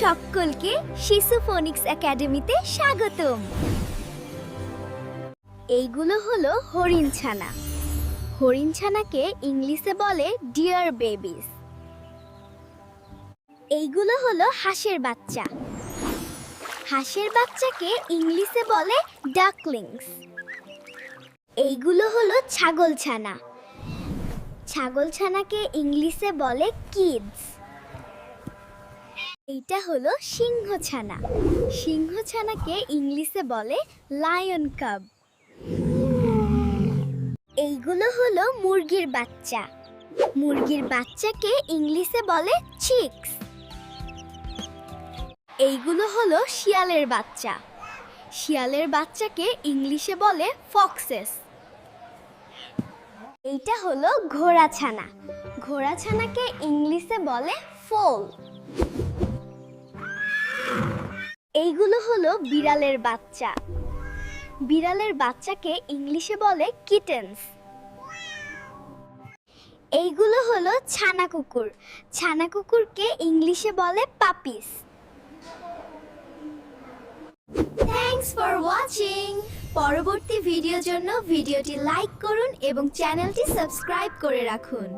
সকলকে শিশু ফোনিক্স একাডেমিতে স্বাগতম। এইগুলো হলো হরিণ ছানা হরিণ ছানাকে ইংলিশে বলে ডিয়ার বেবিস। এইগুলো হলো হাঁসের বাচ্চা। হাঁসের বাচ্চাকে ইংলিশে বলে ডাকলিংস। এইগুলো হলো ছাগল ছানা ছাগল ছানাকে ইংলিশে বলে কিডস। এইটা হলো সিংহ ছানা সিংহ ছানাকে ইংলিশে বলে লায়ন কাব এইগুলো হলো মুরগির বাচ্চা। মুরগির বাচ্চাকে ইংলিশে বলে চিক্স এইগুলো হলো শিয়ালের বাচ্চা। শিয়ালের বাচ্চাকে ইংলিশে বলে ফক্সেস এইটা হলো ঘোড়া ছানা ঘোড়া ছানাকে ইংলিশে বলে ফোল এইগুলো হলো বিড়ালের বাচ্চা। বিড়ালের বাচ্চাকে ইংলিশে বলে কিটেন্স এইগুলো হলো ছানা কুকুর। ছানা কুকুরকে ইংলিশে বলে পাপিস থ্যাংকস ফর ওয়াচিং পরবর্তী ভিডিওর জন্য ভিডিওটি লাইক করুন এবং চ্যানেলটি সাবস্ক্রাইব করে রাখুন।